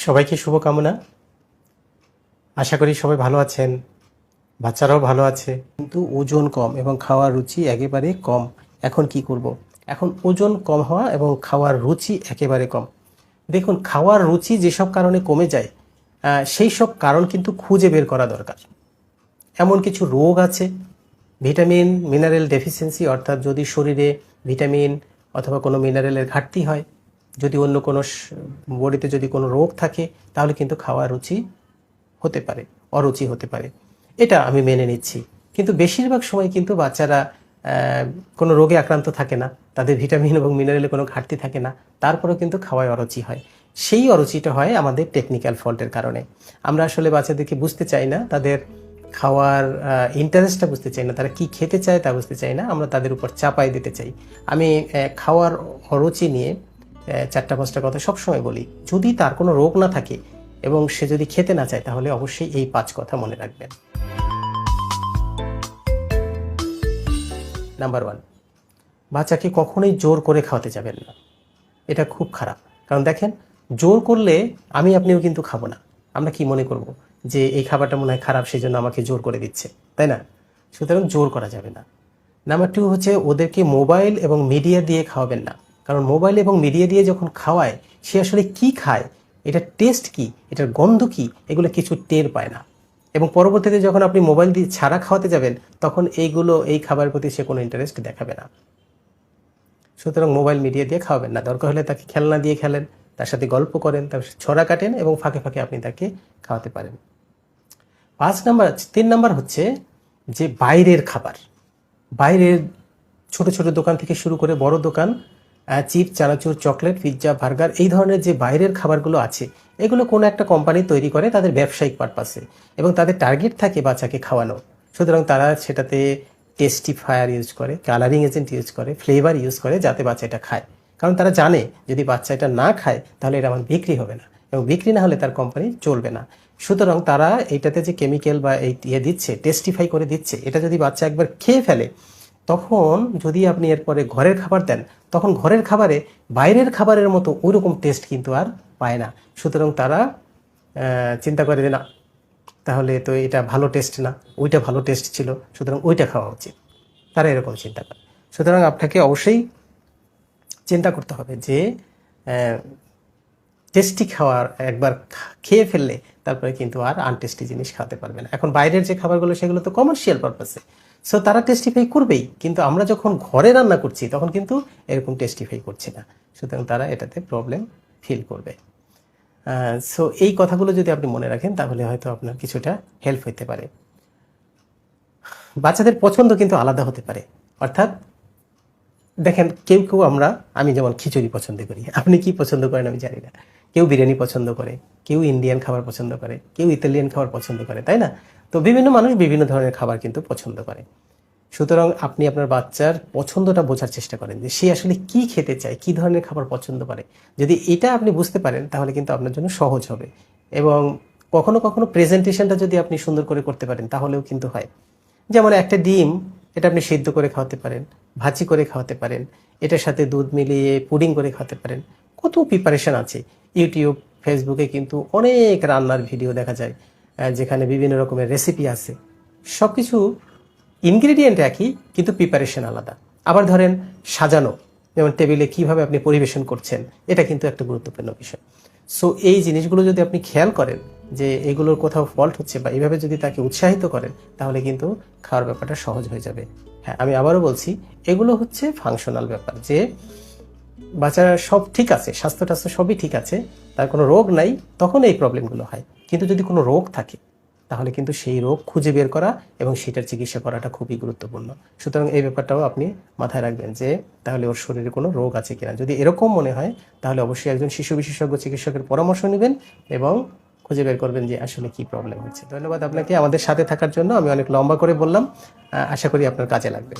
সবাইকে শুভকামনা। আশা করি সবাই ভালো আছেন, বাচ্চারাও ভালো আছে। কিন্তু ওজন কম এবং খাওয়ার রুচি একেবারে কম। এখন কি করব। এখন ওজন কম হওয়া এবং খাওয়ার রুচি একেবারে কম। দেখুন, খাওয়ার রুচি যেসব কারণে কমে যায় সেই সব কারণ কিন্তু খুঁজে বের করা দরকার। এমন কিছু রোগ আছে, ভিটামিন মিনারেল ডেফিসিয়েন্সি অর্থাৎ যদি শরীরে ভিটামিন অথবা কোনো মিনারেলের ঘাটতি হয় যদি অন্য কোনো বডিতে যদি কোনো রোগ থাকে, তাহলে কিন্তু খাওয়ার রুচি হতে পারে, অরুচি হতে পারে। এটা আমি মেনে নিচ্ছি। কিন্তু বেশিরভাগ সময় কিন্তু বাচ্চারা কোনো রোগে আক্রান্ত থাকে না। তাদের ভিটামিন এবং মিনারেলে কোনো ঘাটতি থাকে না। তারপরেও কিন্তু খাওয়ায় অরুচি হয়। সেই অরুচিটা হয় আমাদের টেকনিক্যাল ফল্টের কারণে। আমরা আসলে বাচ্চাদেরকে বুঝতে চাই না, তাদের খাওয়ার ইন্টারেস্টটা বুঝতে চাই না, তারা কি খেতে চায় তা বুঝতে চাই না। আমরা তাদের উপর চাপাই দিতে চাই। আমি খাওয়ার অরুচি নিয়ে চারটা, পাঁচটা কথা সবসময় বলি। যদি তার কোনো রোগ না থাকে এবং সে যদি খেতে না চায়, তাহলে অবশ্যই এই পাঁচ কথা মনে রাখবেন। নাম্বার ওয়ান বাচ্চাকে কখনোই জোর করে খাওয়াতে যাবেন না। এটা খুব খারাপ। কারণ দেখেন, জোর করলে আমি আপনিও কিন্তু খাব না। আমরা কি মনে করব যে এই খাবারটা মনে হয় খারাপ সেই জন্য আমাকে জোর করে দিচ্ছে, তাই না? সুতরাং জোর করা যাবে না। নাম্বার টু হচ্ছে, ওদেরকে মোবাইল এবং মিডিয়া দিয়ে খাওয়াবেন না। কারণ মোবাইল এবং মিডিয়া দিয়ে যখন খাওয়ায়, সে আসলে কি খায়? এটা টেস্ট কি? এটার গন্ধ কি? এগুলো কিছু টের পায় না। এবং পরবর্তীতে যখন আপনি মোবাইল দিয়ে ছাড়া খাওয়াতে যাবেন, তখন এইগুলো, এই খাবারের প্রতি সে কোনো ইন্টারেস্ট দেখাবে না। সুতরাং মোবাইল মিডিয়া দিয়ে খাওয়াবেন না। দরকার হলে তাকে খেলনা দিয়ে খেলেন, তার সাথে গল্প করেন, তার ছড়া কাটেন এবং ফাঁকে ফাঁকে আপনি তাকে খাওয়াতে পারেন। পাঁচ নাম্বার, তিন নাম্বার হচ্ছে যে বাইরের খাবার। বাইরের ছোট ছোট দোকান থেকে শুরু করে বড় দোকান চিপ, চানাচুর, চকলেট, পিৎজা, বার্গার, এই ধরনের যে বাইরের খাবারগুলো আছে, এগুলো কোনো একটা কোম্পানি তৈরি করে তাদের ব্যবসায়িক পারপাসে এবং তাদের টার্গেট থাকে বাচ্চাকে খাওয়ানো। সুতরাং তারা সেটাতে টেস্টিফায়ার ইউজ করে কালারিং এজেন্ট ইউজ করে ফ্লেভার ইউজ করে যাতে বাচ্চা এটা খায়। কারণ তারা জানে, যদি বাচ্চা এটা না খায়, তাহলে এটা আমার বিক্রি হবে না এবং বিক্রি না হলে তার কোম্পানি চলবে না। সুতরাং তারা এইটাতে যে কেমিক্যাল বা এই ইয়ে দিচ্ছে টেস্টিফাই করে দিচ্ছে, এটা যদি বাচ্চা একবার খেয়ে ফেলে তখন যদি আপনি এরপরে ঘরের খাবার দেন, তখন ঘরের খাবারে বাইরের খাবারের মতো ওইরকম টেস্ট কিন্তু আর পায় না। সুতরাং তারা চিন্তা করে যে না, তাহলে তো এটা ভালো টেস্ট না, ওইটা ভালো টেস্ট ছিল, সুতরাং ওইটা খাওয়া উচিত। তারা এরকম চিন্তা করে। সুতরাং আপনাকে অবশ্যই চিন্তা করতে হবে যে টেস্টি খাওয়ার একবার খেয়ে ফেললে তারপরে কিন্তু আর আনটেস্টি জিনিস খাওয়াতে পারবে না। এখন বাইরের যে খাবারগুলো, সেগুলো তো কমার্শিয়াল পারপাসে সো তারা টেস্টিফাই করবেই। কিন্তু আমরা যখন ঘরে রান্না করছি, তখন কিন্তু এরকম টেস্টিফাই করছি না। সুতরাং তারা এটাতে প্রবলেম ফিল করবে। সো এই কথাগুলো যদি আপনি মনে রাখেন, তাহলে হয়তো আপনার কিছুটা হেল্প হতে পারে। বাচ্চাদের পছন্দ কিন্তু আলাদা হতে পারে। অর্থাৎ, দেখেন, কেউ কেউ আমরা, আমি যেমন খিচুড়ি পছন্দ করি। আপনি কি পছন্দ করেন আমি জানি না। কেউ বিরিয়ানি পছন্দ করে, কেউ ইন্ডিয়ান খাবার পছন্দ করে, কেউ ইতালিয়ান খাবার পছন্দ করে, তাই না? তো বিভিন্ন মানুষ বিভিন্ন ধরনের খাবার কিন্তু পছন্দ করে। সুতরাং আপনি আপনার বাচ্চার পছন্দটা বোঝার চেষ্টা করেন যে সে আসলে কি খেতে চায়, কি ধরনের খাবার পছন্দ করে। যদি এটা আপনি বুঝতে পারেন, তাহলে কিন্তু আপনার জন্য সহজ হবে। এবং কখনো কখনো প্রেজেন্টেশনটা যদি আপনি সুন্দর করে করতে পারেন, তাহলেও কিন্তু হয়। যেমন একটা ডিম, এটা আপনি সিদ্ধ করে খাওয়াতে পারেন, ভাজি করে খাওয়াতে পারেন, এটার সাথে দুধ মিলিয়ে পুডিং করে খাওয়াতে পারেন। কত প্রিপারেশন আছে। ইউটিউব ফেসবুকে কিন্তু অনেক রান্নার ভিডিও দেখা যায়। যেখানে বিভিন্ন রকমের রেসিপি আছে। সব কিছু ইনগ্রেডিয়েন্ট একই, কিন্তু প্রিপারেশন আলাদা। আবার ধরেন সাজানো, যেমন টেবিলে কীভাবে আপনি পরিবেশন করছেন, এটা কিন্তু একটা গুরুত্বপূর্ণ বিষয়। সো এই জিনিসগুলো যদি আপনি খেয়াল করেন যে এগুলোর কোথাও ফল্ট হচ্ছে বা এইভাবে যদি তাকে উৎসাহিত করেন, তাহলে কিন্তু খাওয়ার ব্যাপারটা সহজ হয়ে যাবে। হ্যাঁ আমি আবারও বলছি, এগুলো হচ্ছে ফাংশনাল ব্যাপার যে বাচ্চারা সব ঠিক আছে স্বাস্থ্য টাস্থ্য সবই ঠিক আছে, তার কোনো রোগ নাই, তখন এই প্রবলেমগুলো হয়। কিন্তু যদি কোনো রোগ থাকে, তাহলে কিন্তু সেই রোগ খুঁজে বের করা এবং সেটার চিকিৎসা করাটা খুবই গুরুত্বপূর্ণ। সুতরাং এই ব্যাপারটাও আপনি মাথায় রাখবেন যে, তাহলে ওর শরীরে কোনো রোগ আছে কিনা। যদি এরকম মনে হয়, তাহলে অবশ্যই একজন শিশু বিশেষজ্ঞ চিকিৎসকের পরামর্শ নেবেন এবং খুঁজে বের করবেন যে, আসলে কি প্রবলেম হচ্ছে। ধন্যবাদ আপনাকে আমাদের সাথে থাকার জন্য। আমি অনেক লম্বা করে বললাম। আশা করি আপনার কাজে লাগবে।